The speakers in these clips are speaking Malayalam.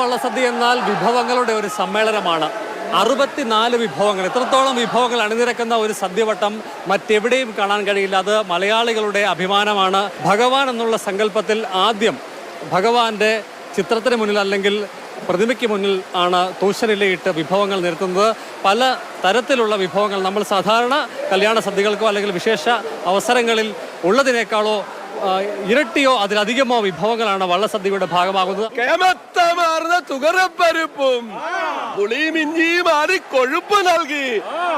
വള്ളസദ്യ എന്നാൽ വിഭവങ്ങളുടെ ഒരു സമ്മേളനമാണ്. അറുപത്തിനാല് വിഭവങ്ങൾ എത്രത്തോളം വിഭവങ്ങൾ അണിനിരക്കുന്ന ഒരു സദ്യവട്ടം മറ്റെവിടെയും കാണാൻ കഴിയില്ല. അത് മലയാളികളുടെ അഭിമാനമാണ്. ഭഗവാൻ എന്നുള്ള സങ്കല്പത്തിൽ ആദ്യം ഭഗവാന്റെ ചിത്രത്തിന് മുന്നിൽ അല്ലെങ്കിൽ പ്രതിമയ്ക്ക് മുന്നിൽ ആണ് തൂശനിലയിട്ട് വിഭവങ്ങൾ നിരത്തുന്നത്. പല തരത്തിലുള്ള വിഭവങ്ങൾ നമ്മൾ സാധാരണ കല്യാണ സദ്യകൾക്കോ അല്ലെങ്കിൽ വിശേഷ അവസരങ്ങളിൽ ഉള്ളതിനേക്കാളോ ഇരട്ടിയോ അതിലധികമോ വിഭവങ്ങളാണ് വള്ളസദ്യയുടെ ഭാഗമാകുന്നത്. കേമത്തമാർന്ന തുകരപ്പരിപ്പും പുളിയും ഇഞ്ചിയും ആടി കൊഴുപ്പ് നൽകി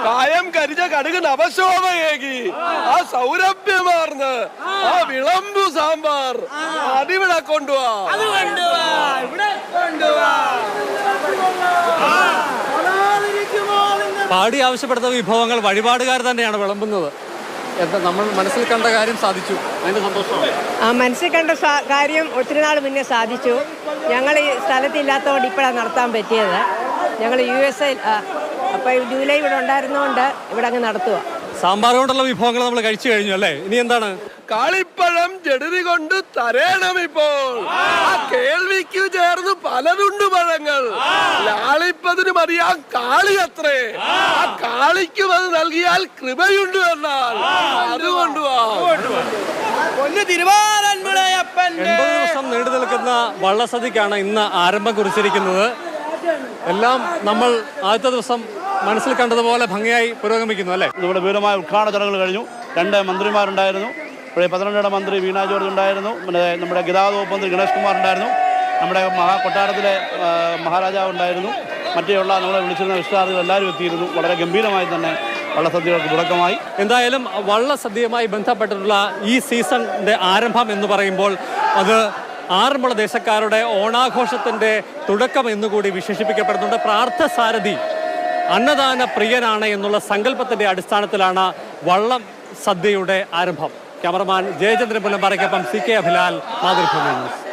കായം കരിഞ്ഞ കടുക് നവശോഭയേകി ആ സൗരഭ്യമാർന്ന് ആ വിളമ്പു സാമ്പാർ അതിവിടെ കൊണ്ടുവാ. പാടി ആവശ്യപ്പെടുന്ന വിഭവങ്ങൾ വഴിപാടുകാർ തന്നെയാണ് വിളമ്പുന്നത്. എന്താ നമ്മൾ മനസ്സിൽ കണ്ട കാര്യം സാധിച്ചു. അതിന്റെ സന്തോഷമാണ്. ആ മനസ്സിൽ കണ്ട കാര്യം ഒത്തിരി നാൾ മുന്നേ സാധിച്ചു. ഞങ്ങൾ ഈ സ്ഥലത്തില്ലാത്തതുകൊണ്ട് ഇപ്പോഴാണ് നടത്താൻ പറ്റിയത്. ഞങ്ങൾ യു എസ് എ അപ്പോൾ ജൂലൈ ഇവിടെ ഉണ്ടായിരുന്നതുകൊണ്ട് ഇവിടെ അങ്ങ് നടത്തുക സാമ്പാർ കൊണ്ടുള്ള വിഭവങ്ങൾ നമ്മൾ കഴിച്ചു കഴിഞ്ഞു അല്ലേ? ഇനി എന്താണ്? കാളിപ്പഴം ജടുതി കൊണ്ട് തരേണം ഇപ്പോൾ. ആ കേൾവിക്ക് ചേർന്ന് പലതുണ്ട് പഴങ്ങൾ. ലാളിപ്പതിന് മറിയാൻ കാളി അത്രേ ആ കാളിക്കും അത് നൽകിയാൽ കൃപയുണ്ട് എന്നാൽ. അതുകൊണ്ട് എൺപത് ദിവസം നീണ്ടു നിൽക്കുന്ന വള്ളസദ്യക്കാണ് ഇന്ന് ആരംഭം കുറിച്ചിരിക്കുന്നത്. എല്ലാം നമ്മൾ ആദ്യത്തെ ദിവസം മനസ്സിൽ കണ്ടതുപോലെ ഭംഗിയായി പുരോഗമിക്കുന്നു അല്ലേ? നമ്മുടെ വിപുലമായ ഉദ്ഘാടന ചടങ്ങുകൾ കഴിഞ്ഞു. രണ്ട് മന്ത്രിമാരുണ്ടായിരുന്നു. ഇവിടെ പത്തനംതിട്ട മന്ത്രി വീണ ജോർജ് ഉണ്ടായിരുന്നു. പിന്നെ നമ്മുടെ ഗതാഗത വകുപ്പ് മന്ത്രി ഗണേഷ് കുമാർ ഉണ്ടായിരുന്നു. നമ്മുടെ മഹാ കൊട്ടാരത്തിലെ മഹാരാജാവ് ഉണ്ടായിരുന്നു മറ്റേയുള്ള നമ്മളെ വിളിച്ചിരുന്ന വിശ്വാസികൾ എല്ലാവരും എത്തിയിരുന്നു. വളരെ ഗംഭീരമായി തന്നെ വള്ളസദ്യകൾക്ക് തുടക്കമായി. എന്തായാലും വള്ളസദ്യയുമായി ബന്ധപ്പെട്ടിട്ടുള്ള ഈ സീസണിന്റെ ആരംഭം എന്ന് പറയുമ്പോൾ അത് ആറന്മുള ദേശക്കാരുടെ ഓണാഘോഷത്തിന്റെ തുടക്കം എന്നുകൂടി വിശേഷിപ്പിക്കപ്പെടുന്നുണ്ട്. പ്രാർത്ഥസാരഥി അന്നദാന പ്രിയനാണ് എന്നുള്ള സങ്കല്പത്തിന്റെ അടിസ്ഥാനത്തിലാണ് വള്ളം സദ്യയുടെ ആരംഭം. Cameraman Jayachandran പുലമ്പാറയ്ക്കൊപ്പം C K Abhilal Mathrubhumi news.